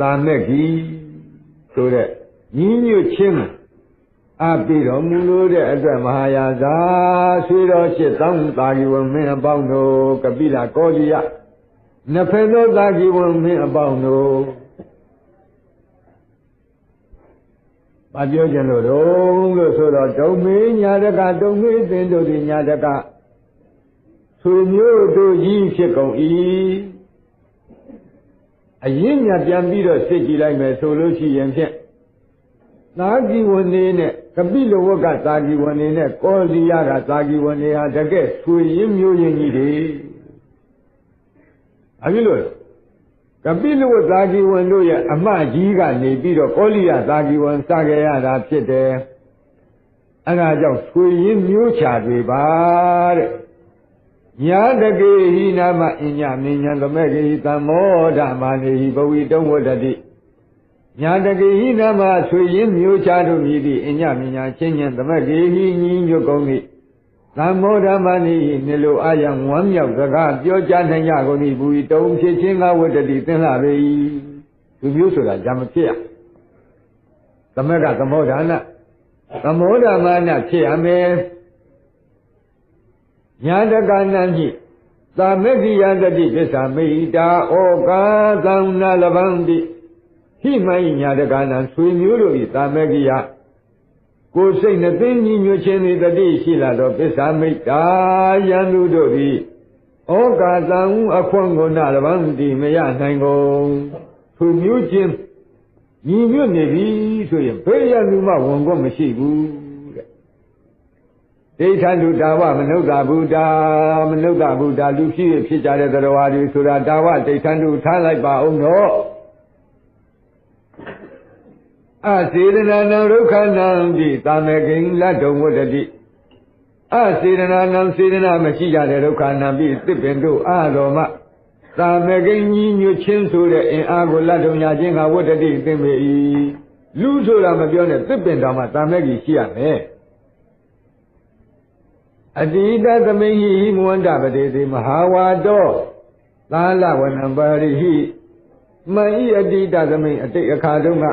သာမဲ့ကြီးဆိုတဲ့ညီညွတ်ခြင်းအပိတော်မူလို့တဲ့အတွက်မဟာယာဇာဆွေတော်ရှိတောင်းတာကြီးဝမင်းအပေါင်းတို့ကပိလာကောကြီးယနှစ်ဖက်သောတာကြီးဝမင်းအပေါင်းတို့ဘာပြောကြလို့တော့လို့ဆိုတော့ဒုံမေညာတကဒုံမေသင်တို့ဒီညာတကဆွေမျိုးတို့ကြီးဖြစ်ကုန်၏ အရင်ညာပြန်ပြီးတော့စစ်ကြည့်လိုက်မယ်ဆိုလို့ရှိရင်ဖြင့်သာဂီဝနေနဲ့ကပိလဝကသာဂီဝနေနဲ့ကောလီယကသာဂီဝနေဟာတကယ်ဆွေရင်းမျိုးရင်းကြီးတွေအဖြစ်လို့ကပိလဝသာဂီဝန်တို့ရဲ့အမကြီးကနေပြီးတော့ကောလီယသာဂီဝန်စခဲ့ရတာဖြစ်တယ်အဲဒါကြောင့်ဆွေရင်းမျိုးချာတွေပါတဲ့ ညာတကေဟိနာမအညမင်းညာသမဲ့ကေဟိသမောဓမာနေဟိဘဝိတုံဝတ္တိညာတကေဟိနာမဆွေရင်မျိုးချတို့မြည်သည့်အညမင်းညာချင်းညံသမက်ကေဟိညီညွတ်ကုန်၏သမောဓမာနေဟိနေလိုအာယံဝမ်းမြောက်စကားပြောကြားနိုင်ကြကုန်၏ဘဝိတုံဖြစ်ချင်းကဝတ္တိသင်လာပေ၏သူမျိုးဆိုတာဂျမဖြစ်ရသမက်ကသမောဓာနသမောဓမာနဖြစ်ရမယ် ညာတကနံဖြင့်သာမက္ခိယတတိပစ္စာမိတာဩကာသံနာလဗန္တိဟိမယညာတကနံဆွေမျိုးတို့ဤသာမက္ခိယကိုယ်စိတ်နှသိညီညွတ်ခြင်းသည်တတိရှိလာသောပစ္စာမိတာယံသူတို့သည်ဩကာသံအခွင့်ကိုနာလဗန္တိမရနိုင်ကုန်သူမျိုးချင်းညီညွတ်နေပြီဆိုရင်ဘေးရလူမှဝန်ကောမရှိဘူး ဒိဋ္ဌလူတာဝမနုဿဗုဒ္ဓမနုဿဗုဒ္ဓလူဖြစ်ဖြစ်ကြတဲ့တရားတွေဆိုတာတာဝဒိဋ္ဌလူထားလိုက်ပါအောင်တော့အစေရဏနံဒုက္ခနံဒီတာမေကိလတ္တုံဝတ္တိအစေရဏနံစေရဏမရှိကြတဲ့ဒုက္ခနံပြီးသစ်ပင်တို့အာတော်မှသာမေကိညီညွတ်ချင်းဆိုတဲ့အင်အားကိုလတ်တုံညာခြင်းကဝတ္တိသင်ပေ၏လူဆိုတာမပြောနဲ့သစ်ပင်တော်မှသာမေကိရှိရမယ် အတိတသမိဟိမဝန္တပတိတိမဟာဝါတောသာလဝနံပါရိဟိမဣအတိတသမိအတိတ်အခါတုန်းက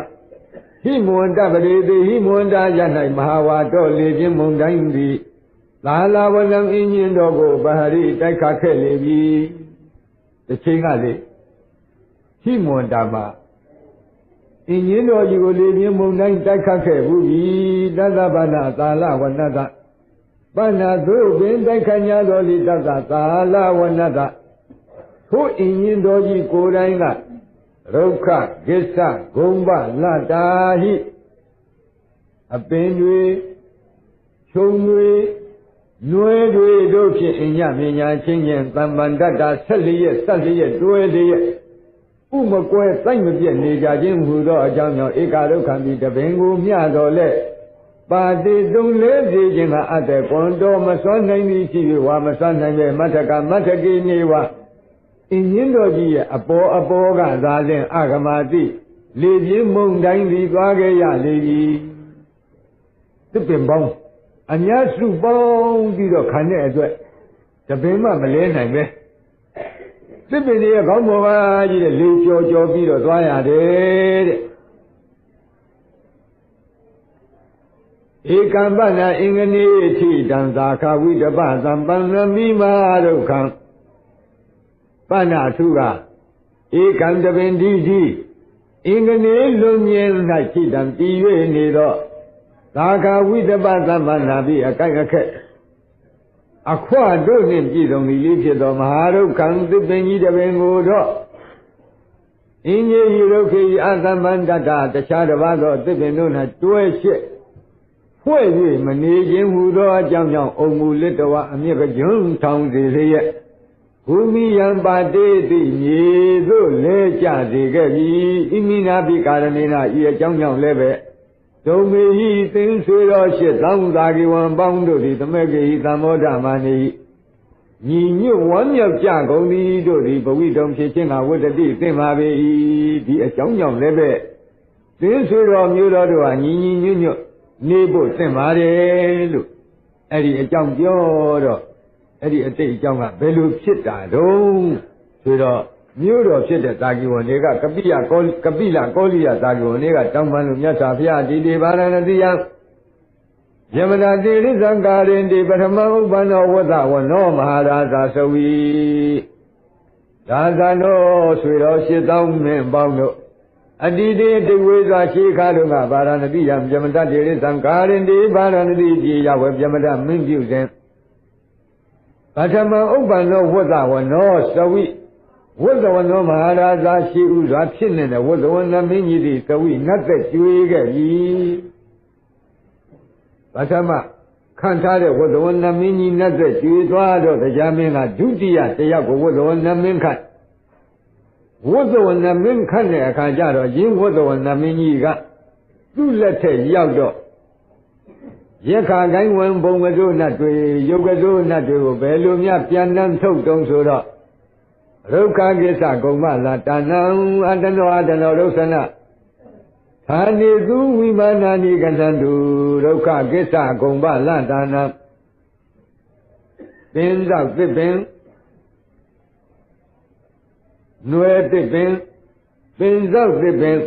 ဟိမဝန္တပတိတိဟိမဝန္တရ၌မဟာဝါတောလေခြင်းမုန်တိုင်းသည်သာလဝနံအင်းညင်တော်ကိုပဟာရိတိုက်ခတ်ခဲ့လေပြီတစ်ချိန်ကလေဟိမဝန္တမှာအင်းညင်တော်ကြီးကိုလေခြင်းမုန်တိုင်းတိုက်ခတ်ခဲ့ဘူးပြီတသဗ္ဗနာသာလဝနတ ပဏ္ဏသုပင်တိုက်ခဏသောလိတတသာလဝနတထိုအင်းရင်တော်ကြီးကိုယ်တိုင်ကရုက္ခကိစ္စဂုံပလတ္တာဟိအပင်တွေခြုံတွေနွယ်တွေတို့ဖြင့်အညမညာချင်းချင်းတမ္ပန္တတာ၁၄ရက်၁၄ရက်တွဲလေးရက်ဥမကွဲစိုက်မပြည့်နေကြခြင်းဟူသောအကြောင်းကြောင့်ဧကဒုက္ခမိတပင်ကိုမျှတော်လဲ ပါတိတုံလေးစီခြင်းကအပ်တဲ့ကွန်တော်မစွမ်းနိုင်သည်ဖြစ်၍ဝါမစွမ်းနိုင်ပဲမထကမထကိနေဝအင်းရင်တော်ကြီးရဲ့အပေါ်အပေါ်ကသာလင်အဂမတိလေပြင်းမုန်တိုင်းသည်သွားခဲ့ရလေပြီသစ်ပင်ပေါင်းအများစုပေါင်းပြီးတော့ခံတဲ့အတွက်တပင်မှမလဲနိုင်ပဲသစ်ပင်ရဲ့ခေါင်းပေါ်ပါကြီးတဲ့လေကြော်ကြော်ပြီးတော့သွားရတယ်တဲ့ ဧကံပနာအင်္ဂနေထိတံသာခဝိတပသံပန္နမိမာဒုက္ခံပဏထုကဧကံတပင်ဒီကြီးအင်္ဂနေလွန်မြင်၌ထိတံတည်၍နေတော့သာခဝိတပသမ္ပန္နာပိအကိုက်အခက်အခွတို့နှင့်ပြည်စုံသည်လေးဖြစ်သောမဟာဒုက္ခံသစ်ပင်ကြီးတပင်ကိုတော့အင်းကြီးဒုက္ခိအသမန္တတတခြားတစ်ပါးသောသစ်ပင်တို့၌တွဲရှိ ဖွဲ့၍မနေခြင်းဟူသောအကြောင်းကြောင့်အုံမူလစ်တော်အမြင့်ကကျွန်းထောင်စေစေရဲ့ဘူမိယံပါတေတိမြေသို့လဲကြစေခဲ့ပြီဣမိနာပိကာရဏိနာဤအကြောင်းကြောင့်လည်းပဲဒုံမေဟိသင်္ဆွေတော်ရှစ်သောင်းသာကိဝံပေါင်းတို့သည်သမဂေဟိသမောဓမာနိညီညွတ်ဝမ်းမြောက်ကြကုန်သည်တို့သည်ဘဝိတုံဖြစ်ခြင်းကဝတ္တတိသင်ပါပေ၏ဒီအကြောင်းကြောင့်လည်းပဲသင်္ဆွေတော်မျိုးတော်တို့ဟာညီညီညွတ်ညွတ် နေဖို့သင့်ပါတယ်လို့အဲ့ဒီအကြောင်းပြောတော့အဲ့ဒီအတိတ်အကြောင်းကဘယ်လိုဖြစ်တာတုံးဆိုတော့မြို့တော်ဖြစ်တဲ့တာဂီဝံတွေကကပိယကောကပိလကောလိယတာဂီဝံတွေကတောင်းပန်လို့မြတ်စွာဘုရားဒီဒီဗာရဏသီယယမနာတိရိသံကာရင်တိပထမဥပ္ပန္နောဝတ္တဝနောမဟာရာဇာသဝီဒါဇာနောဆွေတော်ရှစ်တောင်းမင်းပေါင်းတို့ အတ္တိတိတိဝေစွာရှိခါတို့ကဗာရဏတိယံပြမတတိရိသံကာရင်တိဗာရဏတိပြေရဝေပြမတမင်းပြုစဉ်ပထမဥပ္ပန္နောဝတ္တဝနောသဝိဝဇ္ဇဝနောမဟာရာဇာရှိဥစွာဖြစ်နေတဲ့ဝဇ္ဇဝနမင်းကြီးသည်သဝိနတ်သက်ကျွေးခဲ့ပြီပထမခံထားတဲ့ဝဇ္ဇဝနမင်းကြီးနတ်သက်ကျွေးသွားတော့တရားမင်းကဒုတိယတယောက်ကိုဝဇ္ဇဝနမင်းခတ် ဝဇ္ဇဝနမင်းခတ်တဲ့အခါကျတော့ရင်းဝဇ္ဇဝနမင်းကြီးကသူ့လက်ထက်ရောက်တော့ရခါကိုင်းဝင်ဘုံကစိုးနတ်တွေယုတ်ကစိုးနတ်တွေကိုဘယ်လိုများပြန်နှံထုတ်တုံးဆိုတော့ရုက္ခကိစ္စကုံမလာတဏံအတနောအတနောဒုသနသာနေသူဝိမာနာနိကတံတုဒုက္ခကိစ္စကုံမလာတဏံပင်သောသစ်ပင် နွယ်သစ်ပင်ပင်သောသစ်ပင်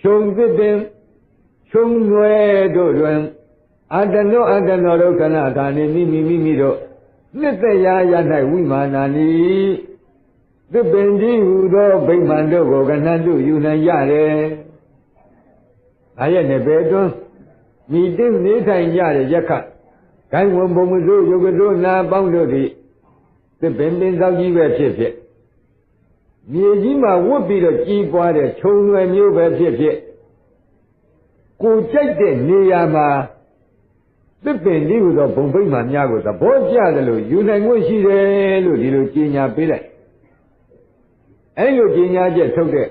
ခြုံသစ်ပင်ခြုံနွယ်တို့တွင်အတနောအတနောဒုက္ခနာသာနေမိမိမိမိတို့နှစ်သက်ရာရ၌ဝိမာနာနိသစ်ပင်ကြီးဟူသောဗိမာန်တို့ကိုကဏ္ဍတုယူနိုင်ရတယ်။ဒါရဲ့နဲ့ဘယ်တွန်းမိတိနေထိုင်ကြတဲ့ရက်ခဂိုင်းဝန်ဘုံမစိုးယုတ်ကစိုးနာပေါင်းတို့သည်သစ်ပင်ပင်သောကြီးပဲဖြစ်ဖြစ် မြေကြီးမှာဝတ်ပြီးတော့ကြီးပွားတဲ့ခြုံရွယ်မျိုးပဲဖြစ်ဖြစ်ကိုကြိုက်တဲ့နေရာမှာသစ်ပင်လေးဟူသောဘုံဗိမာန်များကိုသဘောကျတယ်လို့ယူနိုင်မှုရှိတယ်လို့ဒီလိုကြေညာပေးလိုက်အဲ့လိုကြေညာချက်ထုတ်တဲ့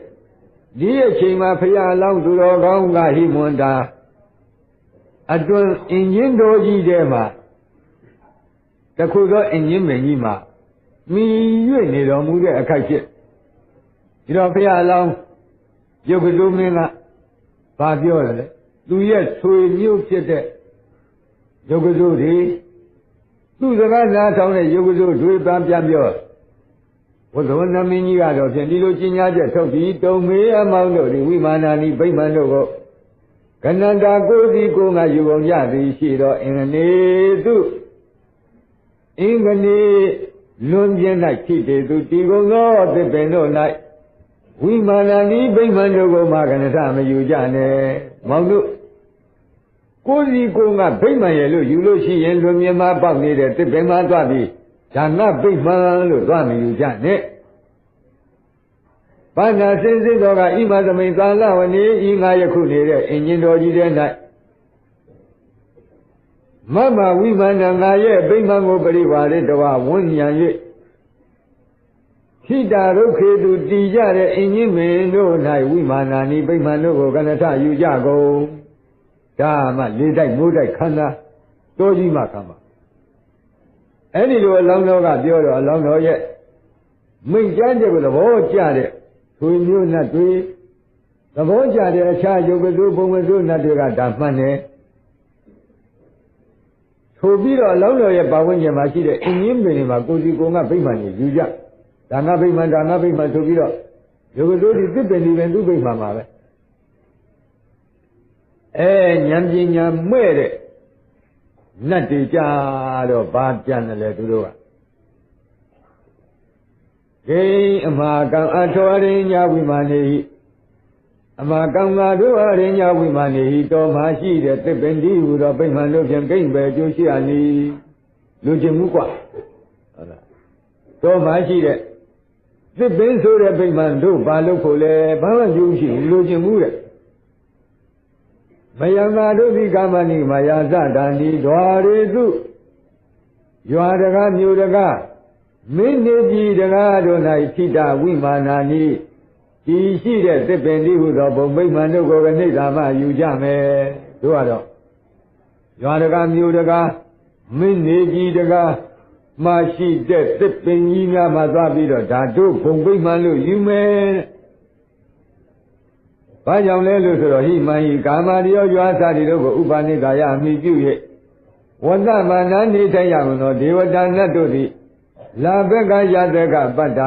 ဒီအချိန်မှာဖရာလောင်းသူတော်ကောင်းကဟိမွန်တာအတွင်အင်ဂျင်တော်ကြီးထဲမှာတခုသောအင်ဂျင်မင်းကြီးမှာမိ၍နေတော်မူတဲ့အခိုက်ဖြစ် ဒီတော့ဖရာလောင်းရုပ်ကလေးမင်းကဘာပြောရလဲသူရဲ့ဆွေမျိုးဖြစ်တဲ့ယုတ်ကစိုးတွေသူ့စကားနားထောင်တဲ့ယုတ်ကစိုးတွေပန်းပြန်ပြောဘုဒ္ဓဝနမင်းကြီးကတော့ဖြင့်ဒီလိုကျင်ညာချက်ထုတ်ပြီးတုံမေးအမောင်းတို့ဒီဝိမာနာနိဗိမာန်တို့ကိုကဏ္ဍတာကိုစီကိုငါယူပုံရသည်ရှိတော့အင်္ဂနေသူအင်္ဂနေလွန်ပြင်း၌ဖြစ်တယ်သူဒီကုံသောသစ်ပင်တို့၌ ဝိမာနာနိဗိမာန်တို့ကိုမှကဏ္ဍမယူကြနဲ့မောင်တို့ကိုယ်စီကိုယ်ကဗိမ္မာန်ရဲ့လို့ယူလို့ရှိရင်လွန်မြင်မပေါက်နေတဲ့တစ်ပင်မှသွားပြီးဒါနဗိမ္မာန်လို့သွားမယူကြနဲ့ဘာနာစင်စစ်တော်ကဣမသမိန်သာလဝနေဤငါယခုနေတဲ့အင်ဂျင်တော်ကြီးတဲ့၌မမဝိမာန်ငါရဲ့ဗိမ္မာန်ကိုပြိဝါရတဝဝန်းညံ၍ ခိတာရုခေတုတည်ကြတဲ့အင်ဂျင်မင်းတို့၌ဝိမာနာနိဗိမ္မာန်တို့ကိုကနထယူကြကုန်ဒါမှလေးတိုက်မိုးတိုက်ခန္ဓာတိုးကြီးမှခံပါအဲ့ဒီလိုအလောင်းတော်ကပြောတော့အလောင်းတော်ရဲ့မိန့်ကြားချက်ကိုသဘောကျတဲ့သူမျိုးနဲ့တွေ့သဘောကျတဲ့အခြားယုတ်ကလူဘုံဝစုနဲ့တွေကဒါမှန်တယ်ထိုပြီးတော့အလောင်းတော်ရဲ့ပါဝင်ကျင်မှာရှိတဲ့အင်းကြီးပင်တွေမှာကိုစီကိုငါဗိမာန်ကြီးယူကြ ဒါငါဗိမာန်ဒါငါဗိမာန်ဆိုပြီးတော့ယုတ်ကလူဒီသစ်ပင်ဒီပင်သူ့ဗိမာန်မှာပဲအဲဉာဏ်ပညာမဲ့တဲ့နတ်တွေကြတော့ဘာပြန်တယ်လဲသူတို့ကဂိအမကံအထောရိညာဝိမာနေဟိအမကံငါတို့အရိညာဝိမာနေဟိတော်မှာရှိတဲ့သစ်ပင်ဒီဟူသောဗိမာန်တို့ဖြင့်ဂိမ့်ပဲကျိုးရှိရနီလူချင်းမှုกว่าဟုတ်လားတော်မှာရှိတဲ့ သစ်ပင်ဆိုတဲ့ဗိမာန်တို့ဘာလို့ဖို့လဲဘာမှကျိုးရှိဘူးလူချင်းမှုတဲ့မယံသာတို့ဒီကာမဏိမယာသတန္တိဓွာရေတုရွာတကားမြို့တကားမင်းနေပြည်တကားတို့၌ခိတဝိမာနာနိဒီရှိတဲ့သစ်ပင်ဒီဟုသောဘုံမိမ္မာန်တို့ကိုကနေသာမှယူကြမယ်တို့ကတော့ရွာတကားမြို့တကားမင်းနေပြည်တကား မရှိတဲ့သစ်ပင်ကြီးများမှသွားပြီးတော့ဒါတို့ဘုံမိမ္မာန်လို့ယူမယ်ဘာကြောင့်လဲလို့ဆိုတော့ဟိမန်ဟိကာမရိယောရွာသတိတို့ကိုဥပါနိကာယအမိပြု၍ဝတ္တမနာနေထိုင်ရမလို့ဒေဝတာနတ်တို့သည်လာဘက်ကယတကပတ္တ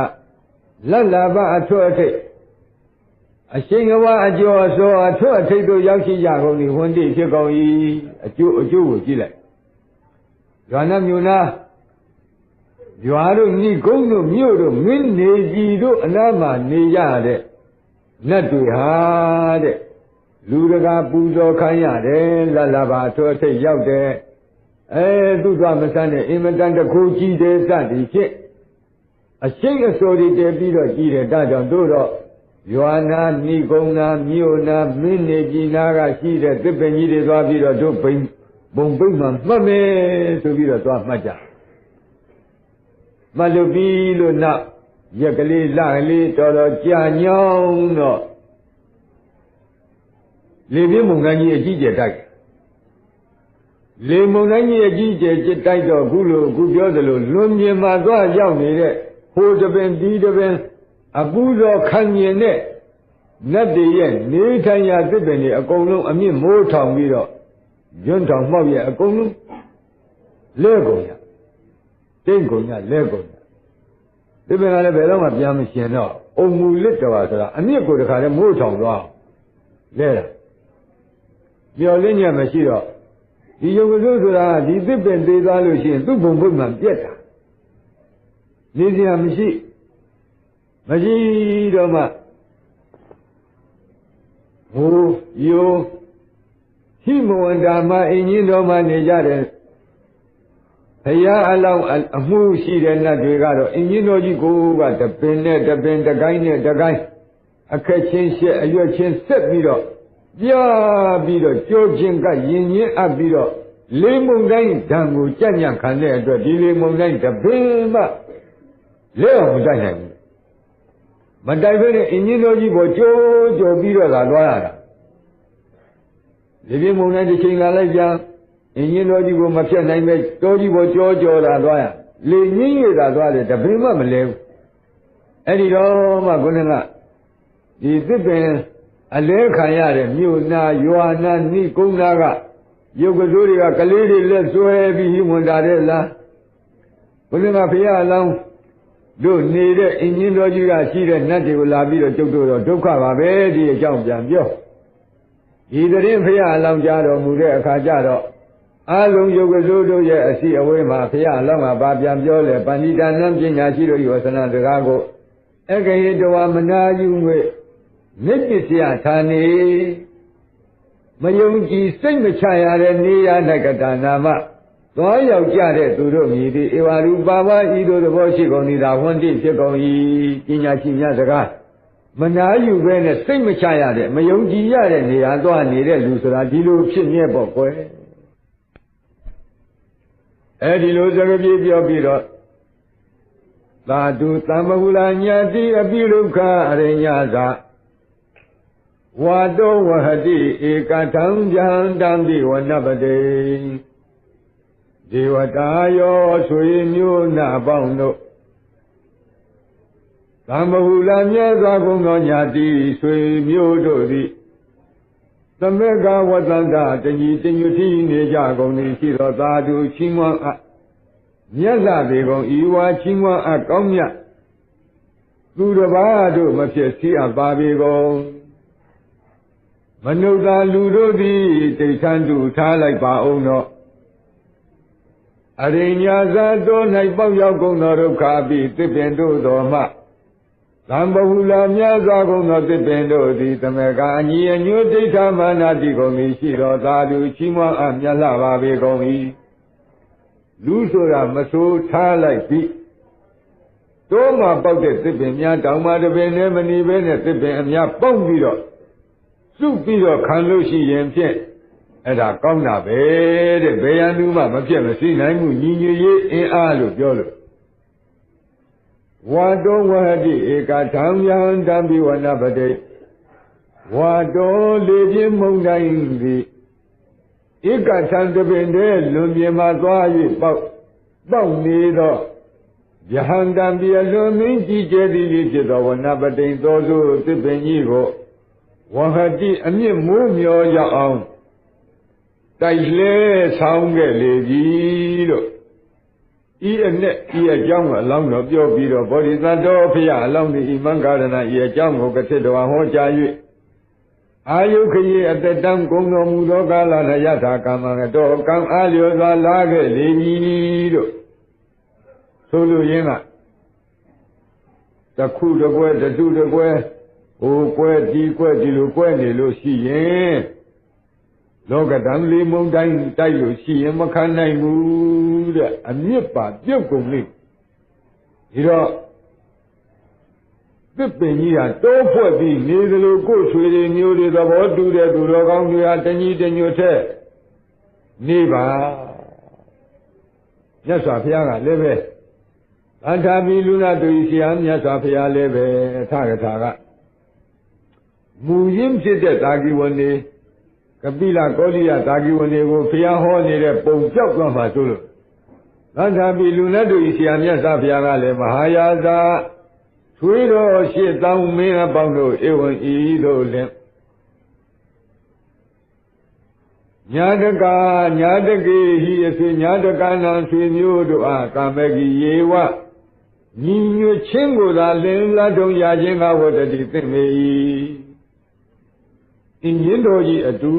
လတ်လာဘအထွတ်အထိပ်အရှင်ကဝအကျော်အစောအထွတ်အထိပ်တို့ရောက်ရှိကြကုန်သည်ဝန်တိဖြစ်ကုန်၏အကျိုးအကျိုးကိုကြည့်လိုက်ရွာနာမြို့နာ ရွာတို့ညီကုန်းတို့မြို့တို့မင်းနေကြီးတို့အနားမှာနေရတဲ့နတ်တွေဟာတဲ့လူတကာပူဇော်ခိုင်းရတယ်လတ်လာဘအထွတ်အထိပ်ရောက်တဲ့အဲသူ့သွားမဆန်းတဲ့အင်မတန်တခုကြီးတဲ့စသည်ဖြင့်အရှိတ်အစိုးရတည်ပြီးတော့ကြီးတယ်ဒါကြောင့်တို့တော့ရွာနာဏိကုံနာမြို့နာမင်းနေကြီးနာကရှိတဲ့သစ်ပင်ကြီးတွေသွားပြီးတော့တို့ဘိံဘုံဘိမ့်မှမှတ်မယ်ဆိုပြီးတော့သွားမှတ်ကြ မှတ်လို့ပြီးလို့နောက်ရက်ကလေးလကလေးတော်တော်ကြာညောင်းတော့လေပြင်းမုန်တိုင်းကြီးအကြီးကျယ်တိုက်လေမုန်တိုင်းကြီးအကြီးကျယ်တိုက်တော့ခုလိုအခုပြောသလိုလွန်မြင်မှာသွားရောက်နေတဲ့ဟိုတပင်ဒီတပင်အပူဇော်ခံမြင်တဲ့နတ်တွေရဲ့နေထိုင်ရာသစ်ပင်တွေအကုန်လုံးအမြင့်မိုးထောင်ပြီးတော့ကျွန်းထောင်မှောက်ရဲ့အကုန်လုံးလဲကုန်ရ တိတ်ကုန်ရလဲကုန်ရသစ်ပင်ကလည်းဘယ်တော့မှပြန်မရှင်တော့အုံမူလစ်တော်ဆိုတာအမြင့်ကိုတခါလဲမိုးထောင်သွားလဲတာမျော်လင့်ညမရှိတော့ဒီယုံကစိုးဆိုတာဒီသစ်ပင်သေးသွားလို့ရှိရင်သူ့ဘုံဘုံမှပြက်တာနေစရာမရှိမရှိတော့မှဟိုယောဟိမဝန္တာမအင်ကြီးတော်မှနေကြတယ် ဘုရားအလောင်းအမှုရှိတဲ့နတ်တွေကတော့အင်ကြီးတော်ကြီးကိုကတပင်နဲ့တပင်တကိုင်းနဲ့တကိုင်းအခက်ချင်းရှက်အရွက်ချင်းဆက်ပြီးတော့ပြပြီးတော့ကြိုးချင်းကရင်ချင်းအပ်ပြီးတော့လေးမုံတိုင်းဓာန်ကိုကြက်ညံ့ခံတဲ့အတွက်ဒီလေးမုံတိုင်းတပင်မှလဲအောင်မတိုက်နိုင်ဘူးမတိုက်ဘဲနဲ့အင်ဂျင်တော်ကြီးပေါ်ကြိုးကြိုပြီးတော့သာလွှားရတာဒီပြင်းမုံနဲ့တစ်ချိန်လာလိုက်ပြန် အင်ဂျင်တော်ကြီးကိုမဖြတ်နိုင်ပဲတော်ကြီးပေါ်ကြောကြောတာသွားရလေညင်းရတာသွားတယ်တပင်မှမလဲဘူးအဲ့ဒီတော့မှခုနကဒီသစ်ပင်အလဲခံရတဲ့မြို့နာရွာနာနိကုန်းနာကရုပ်ကစိုးတွေကကလေးတွေလက်ဆွဲပြီးဝင်တာတဲ့လားဘုရားကဖရာအလောင်းတို့နေတဲ့အင်ဂျင်တော်ကြီးကရှိတဲ့နတ်တွေကိုလာပြီးတော့ကျုပ်တို့တော့ဒုက္ခပါပဲဒီအကြောင်းပြန်ပြောဒီတရင်ဖရာအလောင်းကြားတော်မူတဲ့အခါကျတော့ အလုံးယုတ်ကစိုးတို့ရဲ့အစီအဝေးမှာဖရာအလောင်းကဘာပြန်ပြောလဲပဏိတာနံပညာရှိတို့ယောသနာတကားကိုအကရေတဝမနာယူငွေမြစ်ပစ္စယဌာနေမယုံကြည်စိတ်မချရတဲ့နေရ၌ကတာနာမသွားရောက်ကြတဲ့သူတို့မြည်သည်ဧဝရူပါပါဤတို့သဘောရှိကုန်သည်သာဝန္တိဖြစ်ကုန်၏ပညာရှိများစကားမနာယူပဲနဲ့စိတ်မချရတဲ့မယုံကြည်ရတဲ့နေရာသွားနေတဲ့လူဆိုတာဒီလိုဖြစ်မြဲပေါ့ကွယ် အဲဒီလိုစကားပြေပြောပြီးတော့သာဓုတမ္မဟုလာညာတိအပိလုခအရိညာသာဝါတောဝဟတိဧကထံဗျံတံတိဝနပတေဒေဝတာယောဆွေမျိုးနာပေါင်းတို့သံမဟုလာမြဲစွာကုန်သောညာတိဆွေမျိုးတို့သည် သမက္ကဝတ္တန္တတညီတညွတိနေကြကုန်သည်ရှိသောသာဓုချင်းမွန်းအမြတ်စွာဘုရားဤဝါချင်းမွန်းအကောင်းမြတ်သူတစ်ပါးတို့မဖြစ်စီအပ်ပါပေကုန်မနုဿာလူတို့သည်တိဋ္ဌံတုထားလိုက်ပါအောင်တော့အရိညာဇာတော်၌ပေါက်ရောက်ကုန်သောဒုက္ခပိသစ်ပင်တို့တော်မှ သံဘဟုလာမြတ်စွာကုန်သောသစ်ပင်တို့သည်တမေကအညီအညွတ်ဒိဋ္ဌမာနာတိကုန်၏ရှိတော်သာဓုချီးမွမ်းအပ်မြတ်လှပါပေကုန်၏လူဆိုတာမဆိုးထားလိုက်ပြီတိုးမှပေါက်တဲ့သစ်ပင်များတောင်မှတပင်နဲ့မနေဘဲနဲ့သစ်ပင်အများပေါက်ပြီးတော့စုပြီးတော့ခံလို့ရှိရင်ဖြင့်အဲ့ဒါကောင်းတာပဲတဲ့ဘယ်ရန်သူမှမပြတ်မစီနိုင်မှုညီညွတ်ရေးအင်အားလို့ပြောလို့ ဝါတောဝဟတိဧကထံယံတံပိဝနပတိဝါတောလေပြင်းမုန်တိုင်းသည်ဧကထံတပင်တည်းလွန်ပြင်းမှသွား၍ပေါက်ပေါက်နေတော့ယဟန္တံပြလွန်မင်းကြည်ကျဲသည်ဖြစ်သောဝနပတိသောစုသစ်ပင်ကြီးကိုဝဟတိအမြင့်မိုးမျောရောက်အောင်တိုက်လဲဆောင်းခဲ့လေပြီလို့ ဤအနဲ့ဤအကြောင်းကိုအလောင်းတော်ပြောပြီးတော့ဗောဓိသတ္တောဖရာအလောင်းဒီဣမံကာရဏဤအကြောင်းကိုကတိတော်ဟောကြား၍အာယုခရေအတတံကုံတော်မူသောကာလရယထာကာမံတော်ကံအားလျော်စွာလာခဲ့လေပြီတို့ဆိုလိုရင်းကတခုတကွဲတတုတကွဲဟိုကွဲဒီကွဲဒီလိုကွဲနေလို့ရှိရင်လောကဓာတ်လေးမုံတိုင်းတိုက်လို့ရှိရင်မခံနိုင်ဘူး တဲ့အမြင့်ပါပြုတ်ကုန်လိမ့်ဒီတော့သစ်ပင်ကြီးဟာတိုးဖွဲ့ပြီးနေသလိုကိုယ်ဆွေတွေမျိုးတွေသဘောတူတဲ့သူတော်ကောင်းတွေဟာတညီတညွတ်တဲ့နေပါမြတ်စွာဘုရားကလည်းပဲအထာပိလူနာတူရှိဟာမြတ်စွာဘုရားလည်းပဲထကထာကမူရင်းဖြစ်တဲ့တာဂီဝနေကပိလကောလိယတာဂီဝနေကိုဘုရားဟောနေတဲ့ပုံကြောက်သွားမှဆိုလို့ သတ္ထာပိလူနာတူရှိဟာမြတ်စွာဘုရားကလည်းမဟာယာသာထွေးတော်ရှစ်တောင်းမင်းအပေါင်းတို့ဧဝံဤတို့လည်းညာတကာညာတကေဟိအဆွေညာတကာနံဆွေမျိုးတို့အားကာမဂီယေဝညီညွတ်ခြင်းကိုသာလင်းလာတုံရခြင်းကဝတ္တိသင့်မေ၏အင်းရင်တော်ကြီးအတူ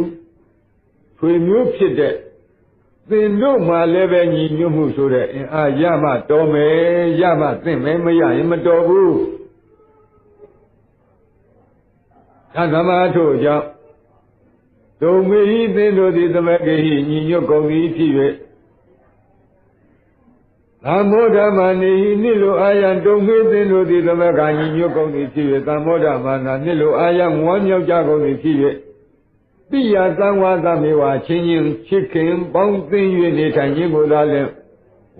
ဆွေမျိုးဖြစ်တဲ့ သင်တို့မှလည်းပဲညီညွတ်မှုဆိုတဲ့အင်အားရမှတော်မယ်ရမှသင့်မယ်မရရင်မတော်ဘူးသာသမာထို့ကြောင့်ဒုံမေဟိသင်တို့သည်သမဂေဟိညီညွတ်ကုန်သည်ဖြစ်၍သံမောဓမ္မနေဟိနိလိုအာယံဒုံမေသင်တို့သည်သမဂညီညွတ်ကုန်သည်ဖြစ်၍သံမောဓမ္မနာနိလိုအာယံဝမ်းမြောက်ကြကုန်သည်ဖြစ်၍ ပိယသံဝါသမေဝချင်းချင်းချစ်ခင်ပေါင်းသိ၍နေထိုင်ခြင်းကိုသာလျှင်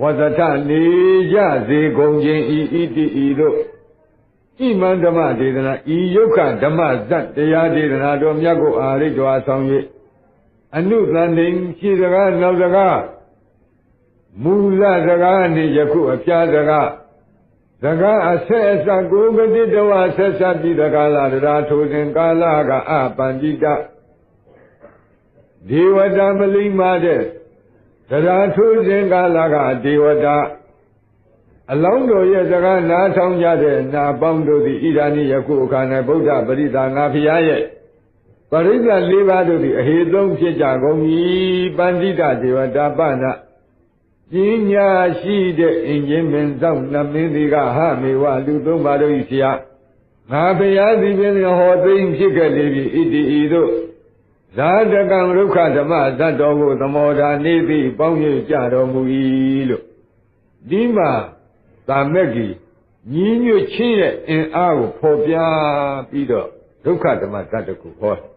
ဝဇထနေကြစေကုန်ခြင်းဤဣတိဤတို့ဣမံဓမ္မဒေသနာဤယုတ်ခဓမ္မဇတ်တရားဒေသနာတော်မြတ်ကိုအာရိတ္တဝါဆောင်၍အနုသန္တိရှိစကားနောက်စကားမူလစကားနှင့်ယခုအပြားစကားစကားအဆက်အစကိုဂတိတဝဆက်ဆက်ပြီးတကားလာတရားထိုစဉ်ကာလကအပန္တိတ ဒေဝတာမလိမ္မာတဲ့တရားထိုစဉ်ကာလကဒေဝတာအလောင်းတော်ရဲ့စကားနားထောင်ကြတဲ့နာပေါင်းတို့သည်ဣဒာနိယခုအခါ၌ဗုဒ္ဓပရိသငါဖျားရဲ့ပရိသတ်၄ပါးတို့သည်အဟေသုံးဖြစ်ကြကုန်ပြီပန္တိတဒေဝတာပနာပညာရှိတဲ့အင်ဂျင်မင်းသောနမင်းဒီကဟမေဝလူသုံးပါးတို့၏ဆရာငါဖျားသည်ပင်ဟောသိမ့်ဖြစ်ခဲ့လေပြီဣတိဤတို့ ဇာတကံရုခဓမ္မသတ္တော်ကိုသမောဓာနေသည်ပေါင်းရကြတော်မူ၏လို့ဒီမှာသာမက်ကြီးညီညွတ်ချင်းရဲ့အင်အားကိုဖော်ပြပြီးတော့ဒုက္ခဓမ္မသတ္တကိုဟောတယ်